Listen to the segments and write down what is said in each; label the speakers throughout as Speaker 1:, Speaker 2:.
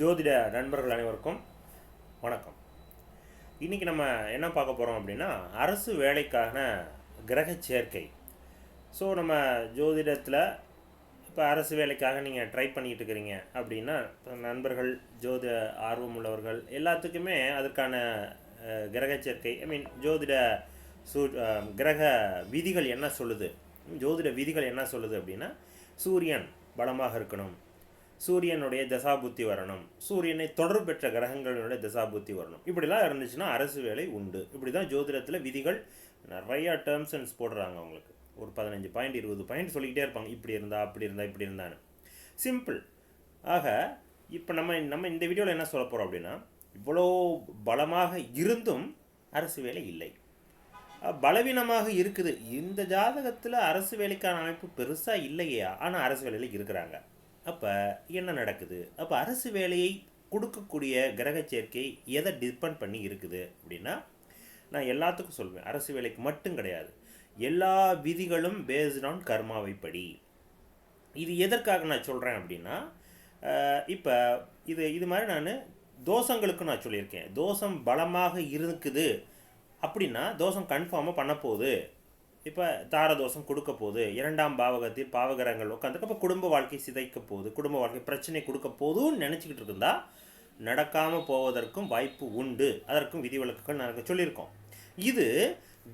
Speaker 1: ஜோதிட நண்பர்கள் அனைவருக்கும் வணக்கம். இன்றைக்கி நம்ம என்ன பார்க்க போகிறோம் அப்படின்னா அரசு வேலைக்கான கிரக சேர்க்கை. ஸோ நம்ம ஜோதிடத்தில் இப்போ அரசு வேலைக்காக நீங்கள் ட்ரை பண்ணிகிட்டு இருக்கிறீங்க அப்படின்னா நண்பர்கள் ஜோதிட ஆர்வம் உள்ளவர்கள் எல்லாத்துக்குமே அதற்கான கிரக சேர்க்கை ஐ மீன் ஜோதிட சூ கிரக விதிகள் என்ன சொல்லுது? ஜோதிட விதிகள் என்ன சொல்லுது அப்படின்னா சூரியன் பலமாக இருக்கணும். சூரியனுடைய தசாபுத்தி வரணும். சூரியனை தொடர்பு பெற்ற கிரகங்களுடைய தசாபுத்தி வரணும். இப்படிலாம் இருந்துச்சுன்னா அரசு வேலை உண்டு. இப்படி தான் ஜோதிடத்தில் விதிகள் நிறையா டேர்ம்ஸ் அண்ட்ஸ் போடுறாங்க அவங்களுக்கு. ஒரு பதினஞ்சு பாயிண்ட் இருபது பாயிண்ட் சொல்லிக்கிட்டே இருப்பாங்க. இப்படி இருந்தா அப்படி இருந்தா இப்படி இருந்தான்னு. சிம்பிள் ஆக இப்போ நம்ம நம்ம இந்த வீடியோவில் என்ன சொல்ல போகிறோம் அப்படின்னா இவ்வளோ பலமாக இருந்தும் அரசு வேலை இல்லை. பலவீனமாக இருக்குது. இந்த ஜாதகத்தில் அரசு வேலைக்கான அமைப்பு பெருசாக இல்லையா. ஆனால் அரசு வேலையில் இருக்கிறாங்க. அப்போ என்ன நடக்குது? அப்போ அரசு வேலையை கொடுக்கக்கூடிய கிரக சேர்க்கை எதை டிபெண்ட் பண்ணி இருக்குது அப்படின்னா நான் எல்லாத்துக்கும் சொல்வேன். அரசு வேலைக்கு மட்டும் கிடையாது. எல்லா விதிகளும் பேஸ்ட் ஆன் கர்மாவை படி. இது எதற்காக நான் சொல்கிறேன் அப்படின்னா இப்போ இது இது மாதிரி நான் தோஷங்களுக்கு நான் சொல்லியிருக்கேன். தோஷம் பலமாக இருக்குது அப்படின்னா தோஷம் கன்ஃபார்மாக பண்ண போகுது இப்போ தாரதோஷம் கொடுக்க போகுது இரண்டாம் பாவகத்தில் பாவகரங்கள் உட்காந்துருக்கு அப்போ குடும்ப வாழ்க்கை சிதைக்க போகுது குடும்ப வாழ்க்கை பிரச்சனை கொடுக்க போதும்னு நினச்சிக்கிட்டு இருந்தால் நடக்காமல் போவதற்கும் வாய்ப்பு உண்டு. அதற்கும் விதிவிலக்குகள் நாங்கள் சொல்லியிருக்கோம். இது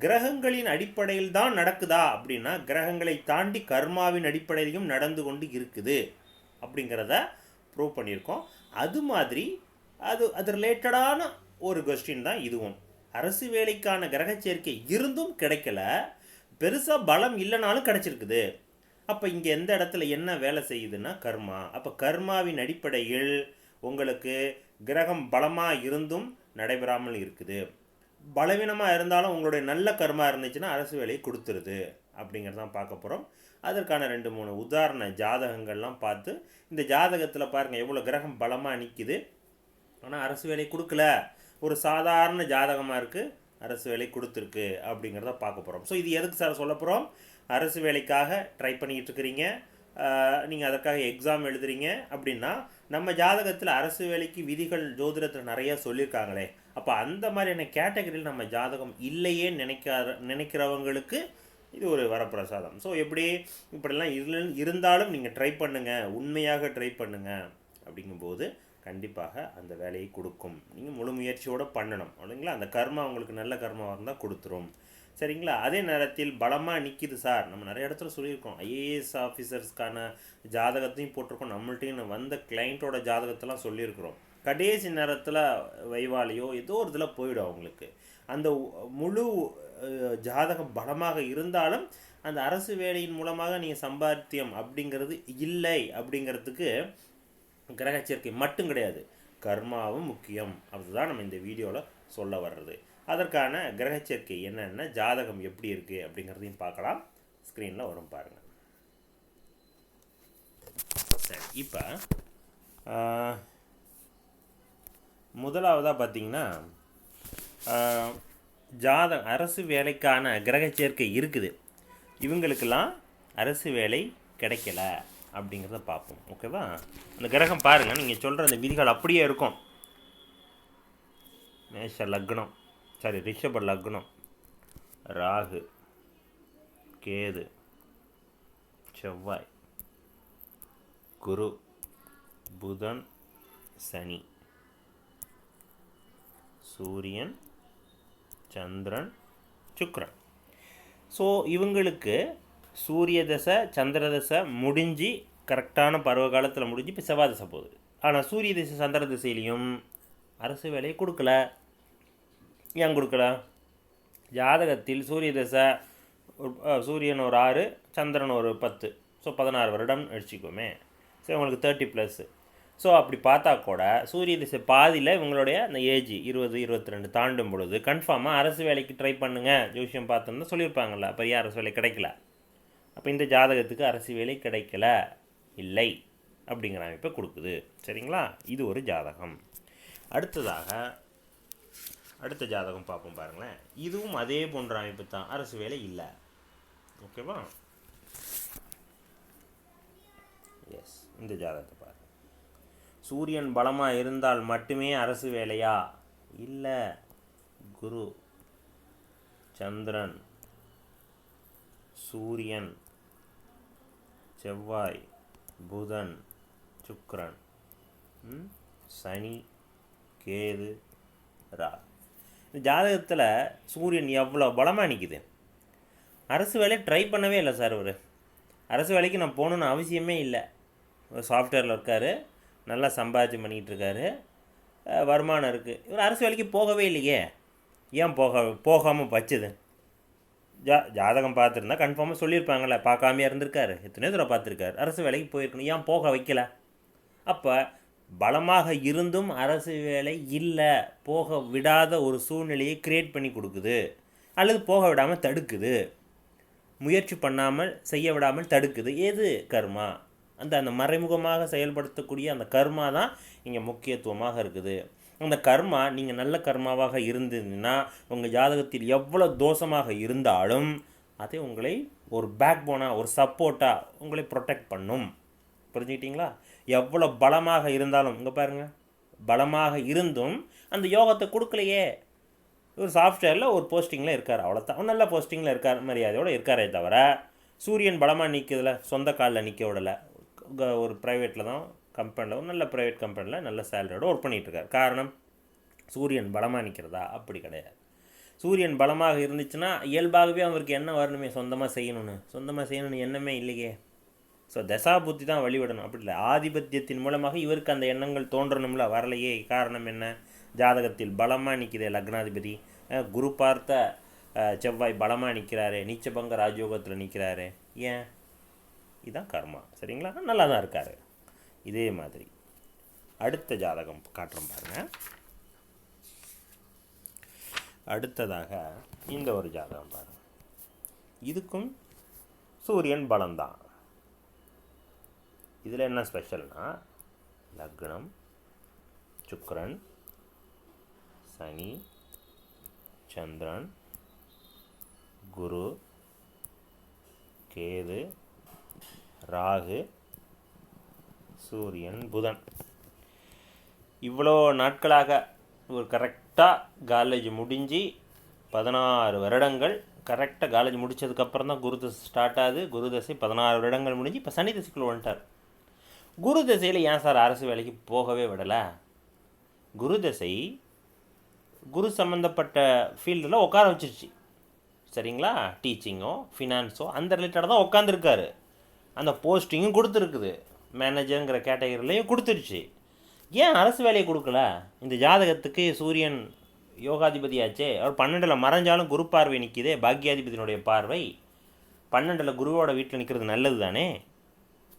Speaker 1: கிரகங்களின் அடிப்படையில் தான் நடக்குதா அப்படின்னா கிரகங்களை தாண்டி கர்மாவின் அடிப்படையிலையும் நடந்து கொண்டு இருக்குது அப்படிங்கிறத ப்ரூவ் பண்ணியிருக்கோம். அது மாதிரி அது அது ரிலேட்டடான ஒரு கொஸ்டின் தான் இதுவும். அரசு வேலைக்கான கிரக சேர்க்கை இருந்தும் கிடைக்கல. பெருசாக பலம் இல்லைனாலும் கிடச்சிருக்குது. அப்போ இங்கே எந்த இடத்துல என்ன வேலை செய்யுதுன்னா கர்மா. அப்போ கர்மாவின் அடிப்படையில் உங்களுக்கு கிரகம் பலமாக இருந்தும் நடைபெறாமல் இருக்குது. பலவீனமாக இருந்தாலும் உங்களுடைய நல்ல கர்மா இருந்துச்சுன்னா அரசு வேலையை கொடுத்துருது அப்படிங்கிறதான் பார்க்க போகிறோம் அதற்கான ரெண்டு மூணு உதாரண ஜாதகங்கள்லாம் பார்த்து இந்த ஜாதகத்தில் பாருங்கள் எவ்வளோ கிரகம் பலமாக நிற்கிது ஆனால் அரசு வேலையை கொடுக்கல. ஒரு சாதாரண ஜாதகமாக இருக்குது அரசு வேலை கொடுத்துருக்கு அப்படிங்கிறத பார்க்க போகிறோம் ஸோ இது எதுக்கு சார் சொல்ல போகிறோம் அரசு வேலைக்காக ட்ரை பண்ணிக்கிட்டு இருக்கிறீங்க நீங்கள் அதற்காக எக்ஸாம் எழுதுறீங்க அப்படின்னா நம்ம ஜாதகத்தில் அரசு வேலைக்கு விதிகள் ஜோதிடத்தில் நிறையா சொல்லியிருக்காங்களே. அப்போ அந்த மாதிரியான கேட்டகரியில் நம்ம ஜாதகம் இல்லையே நினைக்காத நினைக்கிறவங்களுக்கு இது ஒரு வரப்பிரசாதம். ஸோ எப்படி இப்படிலாம் இருந்தாலும் நீங்கள் ட்ரை பண்ணுங்கள் உண்மையாக ட்ரை பண்ணுங்கள் அப்படிங்கும்போது கண்டிப்பாக அந்த வேலையை கொடுக்கும். நீங்கள் முழு முயற்சியோடு பண்ணணும். இல்லைங்களா? அந்த கர்மா உங்களுக்கு நல்ல கர்மாவாக இருந்தால் கொடுத்துரும். சரிங்களா? அதே நேரத்தில் பலமாக நிற்கிது சார். நம்ம நிறைய இடத்துல சொல்லியிருக்கோம். ஐஏஎஸ் ஆஃபீஸர்ஸ்க்கான ஜாதகத்தையும் போட்டிருக்கோம். நம்மள்ட்டையும் வந்த கிளைண்ட்டோட ஜாதகத்தெல்லாம் சொல்லியிருக்கிறோம். கடைசி நேரத்தில் வைவாலையோ ஏதோ ஒரு இதில் போயிடும் அவங்களுக்கு. அந்த முழு ஜாதகம் பலமாக இருந்தாலும் அந்த அரசு வேலையின் மூலமாக நீங்கள் சம்பாத்தியம் அப்படிங்கிறது இல்லை அப்படிங்கிறதுக்கு கிரக சேர்க்கை மட்டும் கிடையாது. கர்மாவும் முக்கியம். அதுதான் நம்ம இந்த வீடியோவில் சொல்ல வர்றது. அதற்கான கிரக சேர்க்கை என்னென்ன ஜாதகம் எப்படி இருக்குது அப்படிங்கிறதையும் பார்க்கலாம். ஸ்க்ரீனில் வரும் பாருங்கள் சரி இப்போ முதலாவதாக பார்த்தீங்கன்னா ஜாத அரசு வேலைக்கான கிரக சேர்க்கை இருக்குது. இவங்களுக்கெல்லாம் அரசு வேலை கிடைக்கல. அப்படிங்கிறத பார்ப்போம். ஓகேவா? அந்த கிரகம் பாருங்கள் நீங்கள் சொல்கிற அந்த விதிகள் அப்படியே இருக்கும். மேஷ லக்னம் சாரி ரிஷப லக்னம் ராகு கேது செவ்வாய் குரு புதன் சனி சூரியன் சந்திரன் சுக்ரன் ஸோ இவங்களுக்கு சூரிய தசை சந்திர தசை முடிஞ்சு கரெக்டான பருவ காலத்தில் முடிஞ்சு இப்போ செவ்வாய் தசை போகுது. ஆனால் சூரிய திசை சந்திர திசையிலையும் அரசு வேலையை கொடுக்கல. ஏன் கொடுக்கல? ஜாதகத்தில் சூரிய தசை சூரியன் ஒரு ஆறு சந்திரன் ஒரு பத்து. ஸோ பதினாறு வருடம் அடிச்சுக்கோமே. ஸோ உங்களுக்கு தேர்ட்டி ப்ளஸ்ஸு ஸோ அப்படி பார்த்தா கூட சூரிய திசை பாதியில் இவங்களுடைய அந்த ஏஜ் இருபது இருபத்தி ரெண்டு தாண்டும் பொழுது கன்ஃபார்மாக அரசு வேலைக்கு ட்ரை பண்ணுங்க. ஜோசியம் பார்த்தோம்னா சொல்லியிருப்பாங்கள்ல பெரிய அரசு வேலை கிடைக்கல. அப்போ இந்த ஜாதகத்துக்கு அரசு வேலை கிடைக்கல. இல்லை. அப்படிங்கிற அமைப்பை கொடுக்குது. சரிங்களா? இது ஒரு ஜாதகம். அடுத்ததாக அடுத்த ஜாதகம் பார்ப்போம் பாருங்களேன். இதுவும் அதே போன்ற அமைப்பு தான். அரசு வேலை இல்லை. ஓகேவா எஸ் இந்த ஜாதகத்தை பாருங்கள் சூரியன் பலமாக இருந்தால் மட்டுமே அரசு வேலையா? இல்லை. குரு சந்திரன் சூரியன் செவ்வாய் புதன் சுக்ரன் ம், சனி கேது ரா. இந்த ஜாதகத்தில் சூரியன் எவ்வளோ பலமாக நிற்கிது அரசு வேலையை ட்ரை பண்ணவே இல்லை சார் அவர். அரசு வேலைக்கு நான் போகணுன்னு அவசியமே இல்லை. ஒரு சாஃப்ட்வேரில் இருக்கார். நல்லா சம்பாதிச்சு பண்ணிக்கிட்டு இருக்காரு. வருமானம் இருக்குது இவர் அரசு வேலைக்கு போகவே இல்லையே. ஏன் போக போகாமல் வச்சுது? ஜா ஜாதகம் பார்த்துருந்தா கன்ஃபார்மாக சொல்லியிருப்பாங்களே பார்க்காமையாக இருந்திருக்காரு. எத்தனையோ தடவை பார்த்துருக்காரு. அரசு வேலைக்கு போயிருக்கணும். ஏன் போக வைக்கல? அப்போ பலமாக இருந்தும் அரசு வேலை இல்லை. போக விடாத ஒரு சூழ்நிலையை கிரியேட் பண்ணி கொடுக்குது. அல்லது போக விடாமல் தடுக்குது. முயற்சி பண்ணாமல் செய்ய விடாமல் தடுக்குது. எது கர்மா? அந்த அந்த மறைமுகமாக செயல்படுத்தக்கூடிய அந்த கர்மா தான் இங்கே முக்கியத்துவமாக இருக்குது. அந்த கர்மா நீங்கள் நல்ல கர்மாவாக இருந்ததுன்னா உங்கள் ஜாதகத்தில் எவ்வளோ தோஷமாக இருந்தாலும் அது உங்களை ஒரு பேக் போனாக ஒரு சப்போர்ட்டாக உங்களை ப்ரொடெக்ட் பண்ணும். புரிஞ்சுக்கிட்டீங்களா? எவ்வளோ பலமாக இருந்தாலும் இங்கே பாருங்கள் பலமாக இருந்தும் அந்த யோகத்தை கொடுக்கலையே. ஒரு சாஃப்ட்வேரில் ஒரு போஸ்டிங்கில் இருக்கார் அவ்வளோதான் நல்ல போஸ்டிங்கில் இருக்கார் மரியாதையோடு இருக்காரே தவிர சூரியன் பலமாக நிற்கிறதுல சொந்த காலில் நிற்க விடலை. க- ஒரு ப்ரைவேட்டில் தான் கம்பெனியில் ஒரு நல்ல ப்ரைவேட் கம்பெனியில் நல்ல சேலரியோட ஒர்க் பண்ணிகிட்டு இருக்கார் காரணம் சூரியன் பலமாக நிற்கிறதா அப்படி கிடையாது. சூரியன் பலமாக இருந்துச்சுன்னா இயல்பாகவே அவருக்கு என்ன வரணுமே? சொந்தமாக செய்யணும்னு. சொந்தமாக செய்யணும்னு எண்ணமே இல்லையே. ஸோ தசா புத்தி தான் வழிவிடணும் அப்படி இல்லை. ஆதிபத்தியத்தின் மூலமாக இவருக்கு அந்த எண்ணங்கள் தோன்றணும்ல? வரலையே. காரணம் என்ன? ஜாதகத்தில் பலமாக நிற்கிறே லக்னாதிபதி. குரு பார்த்த செவ்வாய் பலமாக நிற்கிறாரு நீச்சபங்க ராஜயோகத்தில் நிற்கிறாரு ஏன்? இதான் கர்மா. சரிங்களா? நல்லா தான் இருக்காரு. இதே மாதிரி. அடுத்த ஜாதகம் காட்டுறோம் பாருங்க. அடுத்ததாக இந்த ஒரு ஜாதகம் பாருங்க. இதுக்கும் சூரியன் பலம்தான் இதில் என்ன ஸ்பெஷல்னா லக்னம் சுக்ரன் சனி சந்திரன் குரு கேது ராகு சூரியன் புதன். இவ்வளோ நாட்களாக ஒரு கரெக்டாக காலேஜ் முடிஞ்சு பதினாறு வருடங்கள். கரெக்டாக காலேஜ் முடித்ததுக்கப்புறம் தான் குரு தசை ஸ்டார்ட் ஆகுது. குரு தசை பதினாறு வருடங்கள் முடிஞ்சு இப்போ சனி தசைக்குள்ள வந்துட்டார். குரு தசையில் ஏன் சார் அரசு வேலைக்கு போகவே விடலை? குரு தசை குரு சம்மந்தப்பட்ட ஃபீல்டில் உட்கார வச்சிருச்சு. சரிங்களா? டீச்சிங்கோ ஃபினான்ஸோ அந்த ரிலேட்டடாக தான் உட்காந்துருக்காரு அந்த போஸ்டிங்கும் கொடுத்துருக்குது. மேனேஜருங்கிற கேட்டகரிலையும் கொடுத்துருச்சு. ஏன் அரசு வேலையை கொடுக்கல? இந்த ஜாதகத்துக்கு சூரியன் யோகாதிபதியாச்சே அவர் பன்னெண்டில் மறைஞ்சாலும் குரு பார்வை நிற்கிதே பாக்யாதிபதியினுடைய பார்வை. பன்னெண்டில் குருவோட வீட்டில் நிற்கிறது நல்லது தானே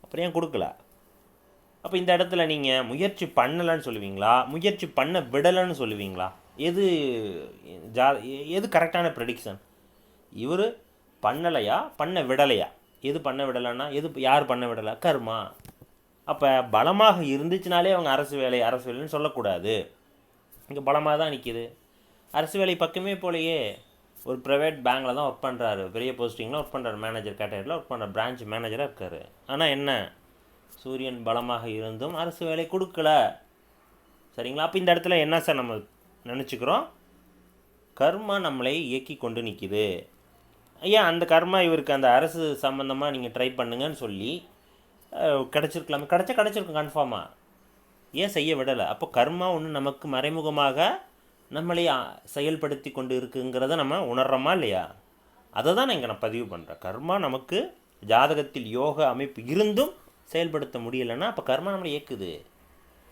Speaker 1: அப்புறம் ஏன் கொடுக்கல? அப்போ இந்த இடத்துல நீங்கள் முயற்சி பண்ணலைன்னு சொல்லுவீங்களா? முயற்சி பண்ண விடலைன்னு சொல்லுவீங்களா? எது ஜா எது கரெக்டான ப்ரெடிக்ஷன் இவர் பண்ணலையா? பண்ண விடலையா? எது பண்ண விடலைன்னா எது யார் பண்ண விடலை? கர்மா. அப்போ பலமாக இருந்துச்சுனாலே அவங்க அரசு வேலை அரசு வேலைன்னு சொல்லக்கூடாது. இங்கே பலமாக தான் நிற்கிது அரசு வேலை பக்கமே போலையே ஒரு ப்ரைவேட் பேங்க்கில் தான் ஒர்க் பண்ணுறாரு பெரிய போஸ்டிங்கில் ஒர்க் பண்ணுறாரு மேனேஜர் கேட்டகரியில் ஒர்க் பண்ணுற பிரான்ச் மேனேஜராக இருக்கார். ஆனால் என்ன? சூரியன் பலமாக இருந்தும் அரசு வேலை கொடுக்கல. சரிங்களா? அப்போ இந்த இடத்துல என்ன சார் நம்ம நினச்சிக்கிறோம்? கர்மா நம்மளை இயக்கி கொண்டு நிற்கிது ஐயா அந்த கர்மா இவருக்கு அந்த அரசு சம்மந்தமாக நீங்கள் ட்ரை பண்ணுங்கன்னு சொல்லி கிடச்சிருக்கலாமே. கிடச்சா கிடச்சிருக்கும் கன்ஃபார்மாக ஏன் செய்ய விடலை? அப்போ கர்மா ஒன்று நமக்கு மறைமுகமாக நம்மளை செயல்படுத்தி கொண்டு இருக்குங்கிறத நம்ம உணர்கிறோமா இல்லையா? அதை தான் நான் இங்கே நான் பதிவு பண்ணுறேன் கர்மா நமக்கு ஜாதகத்தில் யோக அமைப்பு இருந்தும் செயல்படுத்த முடியலைன்னா அப்போ கர்மா நம்மளை இயக்குது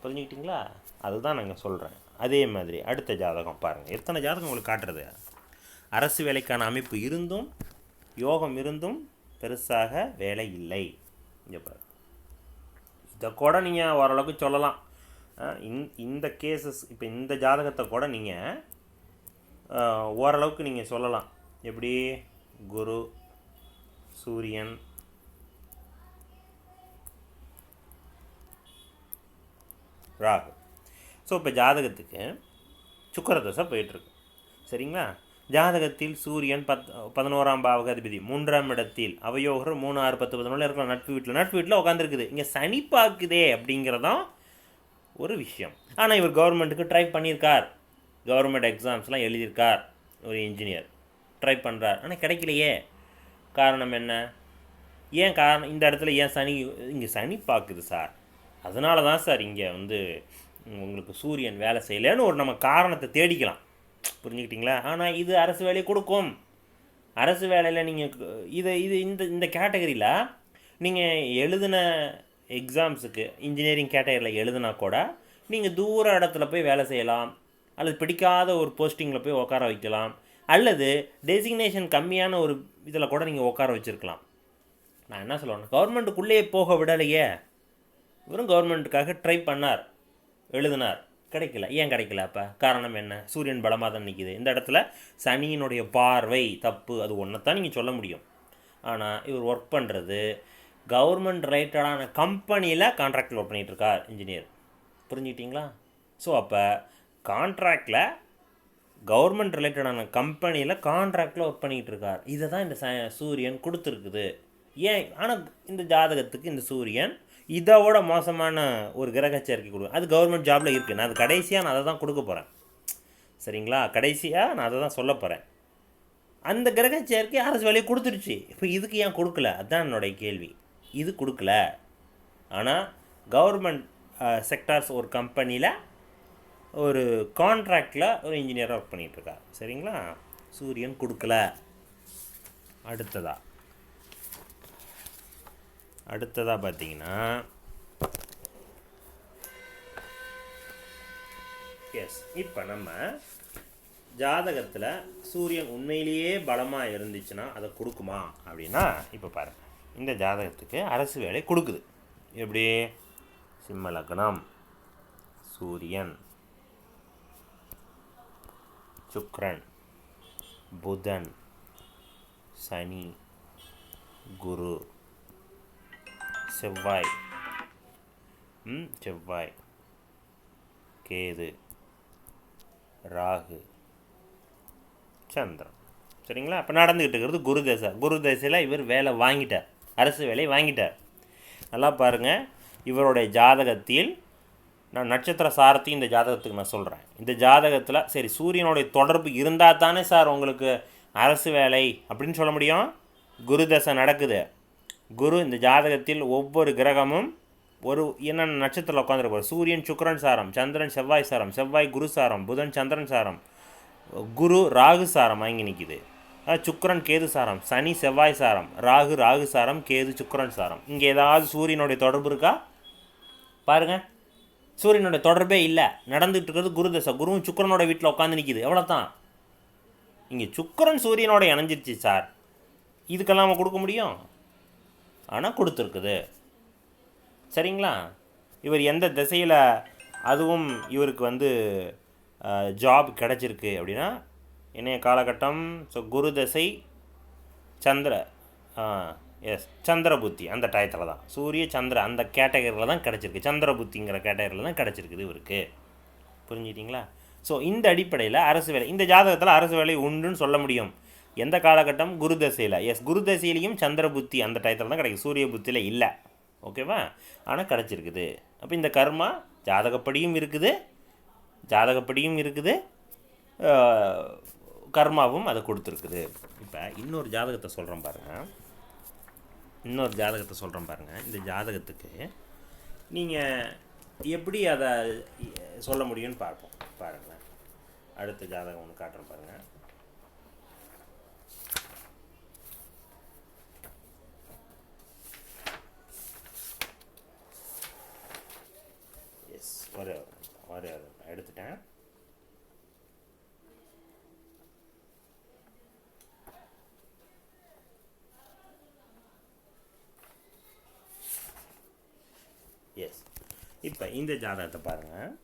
Speaker 1: புரிஞ்சுக்கிட்டீங்களா? அதுதான் நாங்கள் சொல்கிறேன் அதே மாதிரி அடுத்த ஜாதகம் பாருங்கள் எத்தனை ஜாதகம் உங்களுக்கு காட்டுறது? அரசு வேலைக்கான அமைப்பு இருந்தும் யோகம் இருந்தும் பெருசாக வேலை இல்லை. இங்கே பாருங்கள் இதை கூட நீங்கள் ஓரளவுக்கு சொல்லலாம். இந் இந்த இந்த கேசஸ் இப்போ இந்த ஜாதகத்தை கூட நீங்கள் ஓரளவுக்கு நீங்கள் சொல்லலாம். எப்படி? குரு சூரியன். ராகு. ஸோ இப்போ ஜாதகத்துக்கு சுக்கரதோசை போயிட்டுருக்கு. சரிங்களா? ஜாதகத்தில் சூரியன் பத் பதினோராம் பாவகாதிபதி மூன்றாம் இடத்தில் அவயோகர் மூணு ஆறு பத்து பதினொன்று இருக்கலாம். நட்பு வீட்டில் நட்பு வீட்டில் உட்காந்துருக்குது இங்கே சனி பார்க்குதே அப்படிங்கிறதும் ஒரு விஷயம். ஆனால் இவர் கவர்மெண்ட்டுக்கு ட்ரை பண்ணியிருக்கார். கவர்மெண்ட் எக்ஸாம்ஸ்லாம் எழுதியிருக்கார். ஒரு இன்ஜினியர் ட்ரை பண்ணுறார் ஆனால் கிடைக்கலையே. காரணம் என்ன? ஏன் காரணம் இந்த இடத்துல ஏன் சனி இங்கே சனி பார்க்குது சார்? அதனால தான் சார் இங்கே வந்து உங்களுக்கு சூரியன் வேலை செய்யலைன்னு ஒரு நம்ம காரணத்தை தேடிக்கலாம். புரிஞ்சுக்கிட்டீங்களா? ஆனால் இது அரசு வேலையை கொடுக்கும். அரசு வேலையில் நீங்கள் இதை இது இந்த இந்த கேட்டகரியில் நீங்கள் எழுதின எக்ஸாம்ஸுக்கு இன்ஜினியரிங் கேட்டகரியில் எழுதுனா கூட நீங்கள் தூர இடத்துல போய் வேலை செய்யலாம். அல்லது பிடிக்காத ஒரு போஸ்டிங்கில் போய் உட்கார வைக்கலாம். அல்லது டெசிக்னேஷன் கம்மியான ஒரு இதில் கூட நீங்கள் உட்கார வச்சுருக்கலாம். நான் என்ன சொல்லுவேன் கவர்மெண்ட்டுக்குள்ளேயே போக விடலையே. வெறும் கவர்மெண்ட்டுக்காக ட்ரை பண்ணார் எழுதினார். கிடைக்கல. ஏன் கிடைக்கல அப்போ? காரணம் என்ன? சூரியன் பலமாக தான் நிற்கிது இந்த இடத்துல சனியினுடைய பார்வை தப்பு அது ஒன்றை தான் நீங்கள் சொல்ல முடியும். ஆனால் இவர் ஒர்க் பண்ணுறது கவர்மெண்ட் ரிலேட்டடான கம்பெனியில் கான்ட்ராக்டில் ஒர்க் பண்ணிகிட்டு இருக்கார் இன்ஜினியர் புரிஞ்சுக்கிட்டீங்களா? ஸோ அப்போ கான்ட்ராக்டில் கவர்மெண்ட் ரிலேட்டடான கம்பெனியில் கான்ட்ராக்டில் ஒர்க் பண்ணிகிட்டு இருக்கார் இதை தான் இந்த ச சூரியன் கொடுத்துருக்குது. ஏன்? ஆனால் இந்த ஜாதகத்துக்கு இந்த சூரியன் இதோட மோசமான ஒரு கிரக சேர்க்கை கொடு. அது கவர்மெண்ட் ஜாபில் இருக்குது நான் அது கடைசியாக நான் அதை தான் கொடுக்க போகிறேன் சரிங்களா? கடைசியாக நான் அதை தான் சொல்ல போகிறேன் அந்த கிரக சேர்க்கை அரசு வேலையை கொடுத்துருச்சு இப்போ இதுக்கு ஏன் கொடுக்கல? அதுதான் என்னுடைய கேள்வி. இது கொடுக்கல. ஆனால் கவர்மெண்ட் செக்டார்ஸ் ஒரு கம்பெனியில் ஒரு கான்ட்ராக்டில் ஒரு இன்ஜினியராக ஒர்க் பண்ணிகிட்ருக்கார் சரிங்களா? சூரியன் கொடுக்கல. அடுத்ததாக அடுத்ததாக பார்த்தீங்கன்னா எஸ் இப்போ நம்ம ஜாதகத்தில் சூரியன் உண்மையிலேயே பலமாக இருந்துச்சுன்னா அதை கொடுக்குமா அப்படின்னா இப்போ பாருங்கள் இந்த ஜாதகத்துக்கு அரசு வேலை கொடுக்குது. எப்படி? சிம்ம லக்னம் சூரியன் சுக்ரன் புதன் சனி குரு. செவ்வாய். ம் செவ்வாய். கேது. ராகு. சந்திரன். சரிங்களா? அப்போ நடந்துக்கிட்டு இருக்கிறது குரு தசை. குரு தசையில் இவர் வேலை வாங்கிட்டார். அரசு வேலையை வாங்கிட்டார். நல்லா பாருங்கள் இவருடைய ஜாதகத்தில் நான் நட்சத்திர சாரத்தையும் இந்த ஜாதகத்துக்கு நான் சொல்கிறேன் இந்த ஜாதகத்தில் சரி சூரியனுடைய தொடர்பு இருந்தால் தானே சார் உங்களுக்கு அரசு வேலை அப்படின்னு சொல்ல முடியும்? குரு தசை நடக்குது. குரு இந்த ஜாதகத்தில் ஒவ்வொரு கிரகமும் ஒரு என்னென்ன நட்சத்திரத்தில் உட்காந்துருப்பார் சூரியன் சுக்கரன் சாரம் சந்திரன் செவ்வாய் சாரம் செவ்வாய் குரு சாரம் புதன் சந்திரன் சாரம் குரு ராகு சாரம் வாங்கி நிற்கிது சுக்கரன் கேது சாரம் சனி செவ்வாய் சாரம் ராகு ராகு சாரம் கேது சுக்கரன் சாரம். இங்கே ஏதாவது சூரியனுடைய தொடர்பு இருக்கா? பாருங்கள் சூரியனுடைய தொடர்பே இல்லை. நடந்துகிட்டு இருக்கிறது குரு தசை. குருவும் சுக்கரனோட வீட்டில் உட்காந்து நிற்கிது எவ்வளோதான் இங்கே சுக்கரன் சூரியனோட இணைஞ்சிருச்சு சார். இதுக்கெல்லாம் நம்ம கொடுக்க முடியும்? ஆனால் கொடுத்துருக்குது. சரிங்களா? இவர் எந்த திசையில் அதுவும் இவருக்கு வந்து ஜாப் கிடச்சிருக்கு அப்படின்னா இன்றைய காலகட்டம் ஸோ குரு தசை சந்திர எஸ் சந்திர புத்தி அந்த டயத்தில் தான். சூரிய சந்திர அந்த கேட்டகரியில் தான் கிடச்சிருக்கு. சந்திர புத்திங்கிற கேட்டகரியில் தான் கிடச்சிருக்குது இவருக்கு. புரிஞ்சுக்கிட்டிங்களா? ஸோ இந்த அடிப்படையில் அரசு வேலை இந்த ஜாதகத்தில் அரசு வேலை உண்டுன்னு சொல்ல முடியும். எந்த காலகட்டம்? குரு தசையில். எஸ் குரு தசையிலையும் சந்திர புத்தி அந்த டயத்தில் தான் கிடைக்கும் சூரிய புத்தியில் இல்லை. ஓகேவா ஆனால் கிடச்சிருக்குது. அப்போ இந்த கர்மா ஜாதகப்படியும் இருக்குது. ஜாதகப்படியும் இருக்குது. கர்மாவும் அதை கொடுத்துருக்குது. இப்போ இன்னொரு ஜாதகத்தை சொல்கிறேன் பாருங்கள் இன்னொரு ஜாதகத்தை சொல்கிறேன் பாருங்கள் இந்த ஜாதகத்துக்கு நீங்கள் எப்படி அதை சொல்ல முடியும்னு பார்ப்போம். பாருங்களேன். அடுத்த ஜாதகம் ஒன்று காட்டுறேன் பாருங்கள் எஸ் ஒரு ஒரு எடுத்துட்டேன் எஸ் இப்போ இந்த ஜாதகத்தை பாருங்கள்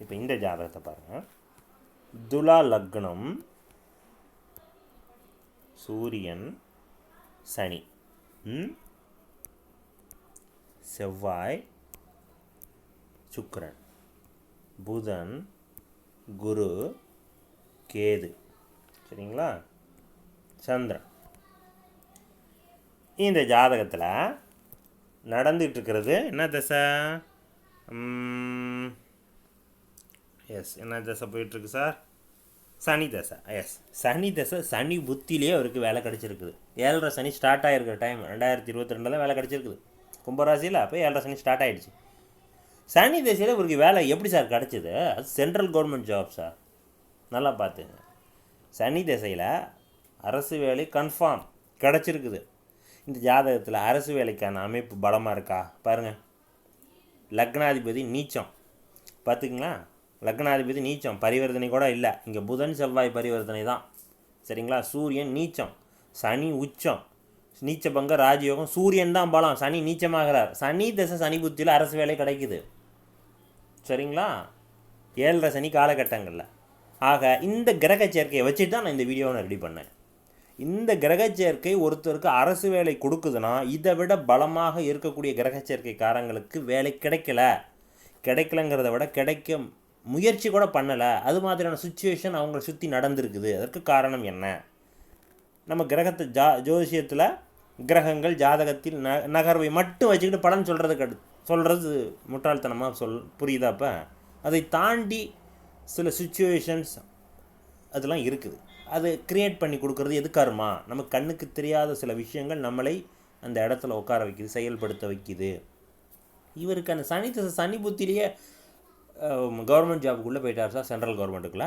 Speaker 1: இப்போ இந்த ஜாதகத்தை பாருங்கள் துலா லக்னம் சூரியன் சனி. ம்? செவ்வாய் சுக்கரன். புதன் குரு கேது. சரிங்களா? சந்திரன். இந்த ஜாதகத்தில் நடந்துகிட்டு இருக்கிறது என்ன தசை? எஸ் என்ன தசை போயிட்டுருக்கு சார்? சனி தசை எஸ் சனி தசை சனி புத்திலேயே அவருக்கு வேலை கிடச்சிருக்குது. ஏழரை சனி ஸ்டார்ட் ஆகிருக்கிற டைம் ரெண்டாயிரத்தி இருபத்தி ரெண்டில் வேலை கிடச்சிருக்குது. கும்பராசியில் அப்போ ஏழரை சனி ஸ்டார்ட் ஆகிடுச்சு சனி தசையில் இவருக்கு வேலை எப்படி சார் கிடச்சிது? அது சென்ட்ரல் கவர்மெண்ட் ஜாப் சார். நல்லா பார்த்துங்க. சனி தசையில் அரசு வேலை கன்ஃபார்ம் கிடச்சிருக்குது. இந்த ஜாதகத்தில் அரசு வேலைக்கான அமைப்பு பலமாக இருக்கா? பாருங்கள் லக்னாதிபதி நீச்சம். பார்த்துக்குங்களா லக்னாதிபதி நீச்சம். பரிவர்த்தனை கூட இல்லை. இங்கே புதன் செவ்வாய் பரிவர்த்தனை தான். சரிங்களா? சூரியன் நீச்சம். சனி உச்சம். நீச்சபங்க ராஜயோகம். சூரியன் தான் பலம். சனி நீச்சமாகிறார். சனி திசை சனி புத்தியில் அரசு வேலை கிடைக்குது. சரிங்களா? ஏழரை சனி காலகட்டங்களில். ஆக இந்த கிரக சேர்க்கையை வச்சுட்டு தான் நான் இந்த வீடியோவை நான் ரெடி பண்ணேன். இந்த கிரக சேர்க்கை ஒருத்தருக்கு அரசு வேலை கொடுக்குதுன்னா இதை விட பலமாக இருக்கக்கூடிய கிரக சேர்க்கைக்காரங்களுக்கு வேலை கிடைக்கல. கிடைக்கலங்கிறத விட கிடைக்க முயற்சி கூட பண்ணலை. அது மாதிரியான சுச்சுவேஷன் அவங்கள சுற்றி நடந்திருக்குது. அதற்கு காரணம் என்ன? நம்ம கிரகத்தை ஜா ஜோசியத்தில் கிரகங்கள் ஜாதகத்தில் ந நகர்வை மட்டும் வச்சுக்கிட்டு பலன் சொல்கிறது கடு சொல்கிறது முட்டாள்தனமாக சொல் புரியுதாப்ப அதை தாண்டி சில சுச்சுவேஷன்ஸ் அதெல்லாம் இருக்குது. அது க்ரியேட் பண்ணி கொடுக்குறது எதுக்காருமா நம்ம கண்ணுக்கு தெரியாத சில விஷயங்கள் நம்மளை அந்த இடத்துல உட்கார வைக்குது செயல்படுத்த வைக்குது. இவருக்கு அந்த சனி திசை சனி புத்திலேயே கவர்மெண்ட் ஜாபுக்குள்ளே போயிட்டார் சார் சென்ட்ரல் கவர்மெண்ட்டுக்குள்ள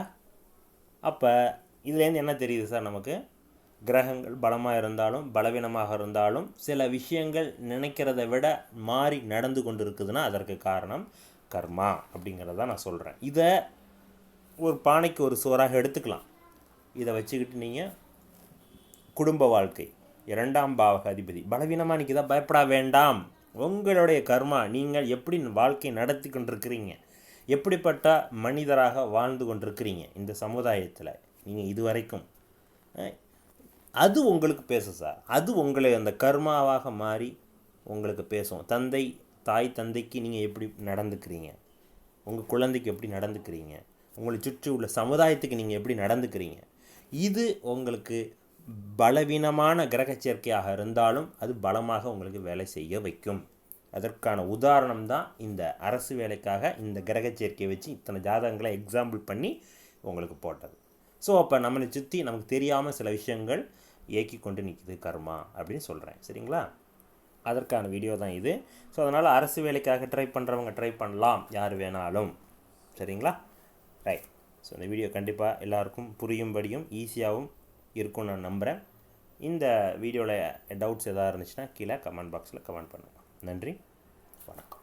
Speaker 1: அப்போ இதுலேருந்து என்ன தெரியுது சார் நமக்கு? கிரகங்கள் பலமாக இருந்தாலும் பலவீனமாக இருந்தாலும் சில விஷயங்கள் நினைக்கிறத விட மாறி நடந்து கொண்டு இருக்குதுன்னா அதற்கு காரணம் கர்மா அப்படிங்கிறத நான் சொல்கிறேன் இதை ஒரு பானைக்கு ஒரு சோறாக எடுத்துக்கலாம். இதை வச்சுக்கிட்டு நீங்கள் குடும்ப வாழ்க்கை. இரண்டாம் பாவக அதிபதி. பலவீனமாக நிற்கிதா பயப்பட வேண்டாம். உங்களுடைய கர்மா நீங்கள் எப்படி வாழ்க்கை நடத்தி கொண்டிருக்கிறீங்க? எப்படிப்பட்ட மனிதராக வாழ்ந்து கொண்டிருக்கிறீங்க? இந்த சமுதாயத்தில் நீங்கள் இதுவரைக்கும் அது உங்களுக்கு பேசும் சார். அது உங்களை அந்த கர்மாவாக மாறி உங்களுக்கு பேசும். தந்தை தாய் தந்தைக்கு நீங்கள் எப்படி நடந்துக்கிறீங்க? உங்கள் குழந்தைக்கு எப்படி நடந்துக்கிறீங்க? உங்களை சுற்றி உள்ள சமுதாயத்துக்கு நீங்கள் எப்படி நடந்துக்கிறீங்க? இது உங்களுக்கு பலவீனமான கிரக சேர்க்கையாக இருந்தாலும் அது பலமாக உங்களுக்கு வேலை செய்ய வைக்கும். அதற்கான உதாரணம் தான் இந்த அரசு வேலைக்காக இந்த கிரக சேர்க்கையை வச்சு இத்தனை ஜாதகங்களை எக்ஸாம்பிள் பண்ணி உங்களுக்கு போட்டது. ஸோ அப்போ நம்மளை சுற்றி நமக்கு தெரியாமல் சில விஷயங்கள் இயக்கி கொண்டு நிற்கிது கர்மா அப்படின்னு சொல்கிறேன் சரிங்களா? அதற்கான வீடியோ தான் இது. ஸோ அதனால் அரசு வேலைக்காக ட்ரை பண்ணுறவங்க ட்ரை பண்ணலாம். யார் வேணாலும். சரிங்களா? ரைட் ஸோ இந்த வீடியோ கண்டிப்பாக எல்லாருக்கும் புரியும்படியும் ஈஸியாகவும் இருக்கும்னு நான் நம்புகிறேன் இந்த வீடியோவில் டவுட்ஸ் எதாவது இருந்துச்சுன்னா கீழே கமெண்ட் பாக்ஸில் கமெண்ட் பண்ணுங்கள் நன்றி. வணக்கம்.